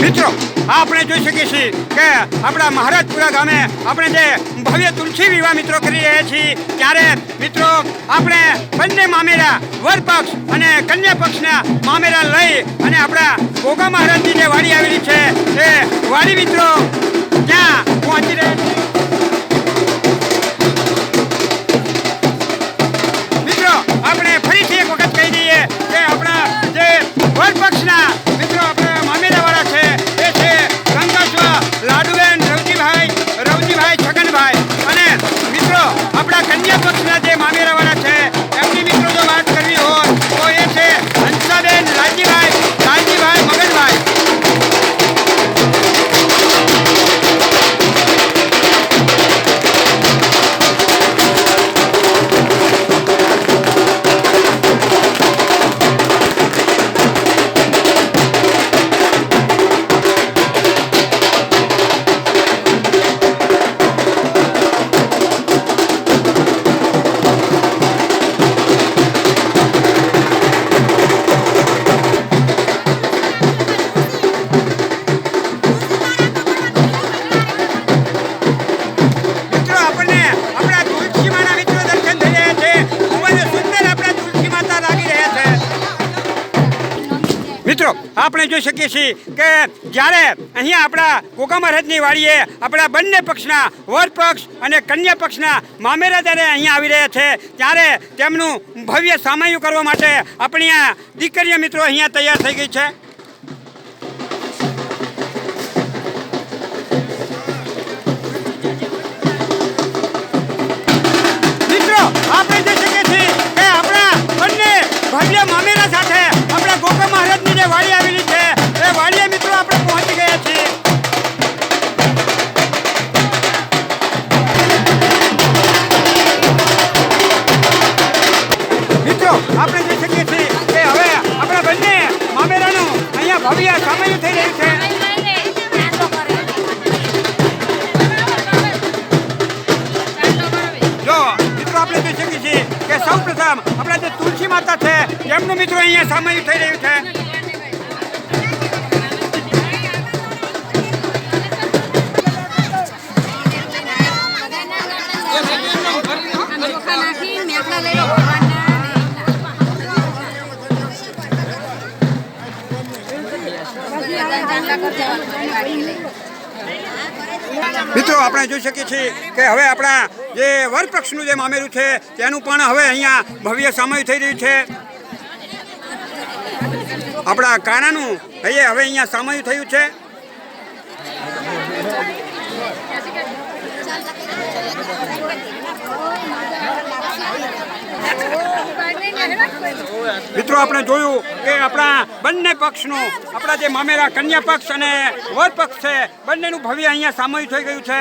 મિત્રો, આપણે જોઈ શકીએ છીએ કે આપણા મહારાજપુરા ગામે આપણે જે ભવ્ય તુલસી વિવાહ મિત્રો કરી રહ્યા છીએ, ત્યારે મિત્રો આપણે બંને મામેરા વર પક્ષ અને કન્યા પક્ષના મામેરા લઈ અને આપણા ગોગા મહારાજની જે વાડી આવેલી છે એ વાડી મિત્રો ત્યાં પહોંચી રહ્યા મિત્રો, આપણે જોઈ શકીએ છીએ કે જ્યારે અહીંયા આપણા કોકા મહારાજની વાડીએ આપણા બંને પક્ષના વર પક્ષ અને કન્યા પક્ષના મામેરા જ્યારે અહીંયા આવી રહ્યા છે, ત્યારે તેમનું ભવ્ય સામયું કરવા માટે આપણી આ દીકરીઓ મિત્રો અહીંયા તૈયાર થઈ ગઈ છે. આપણે જોઈ શકીએ છીએ કે આપણા બંને ભવ્ય મામેરા સાથે આપણા ગોપા મહારાજની જે વાડી આવેલી છે. એ વાડીએ મિત્રો આપણે પહોંચી ગયા છીએ. મિત્રો, આપણે જોઈ શકીએ છીએ કે હવે આપણા બંને મામેરાનું અહીંયા ભવ્ય સામેલ થઈ રહ્યું છે. જો, મિત્રો, આપણે જોઈ શકીએ છીએ કે સૌ પ્રથમ આપણા જે તુલસી માતા છે, એમનું મિત્રો અહીંયા સામયું થઈ રહ્યું છે. મિત્રો, આપણે જોઈ શકીએ છીએ કે હવે આપણા જે વરપક્ષનું જે મામેરું છે, તેનું પણ હવે અહીંયા ભવ્ય સમય થઈ રહ્યું છે. આપણા કાણાનું હવે હવે અહીંયા સામયું થયું છે. મિત્રો, આપણે જોયું કે આપણા બંને પક્ષનું, આપણા જે મામેરા કન્યા પક્ષ અને વર પક્ષ છે, બંનેનું ભવ્ય અહીંયા સામયિક થઈ ગયું છે.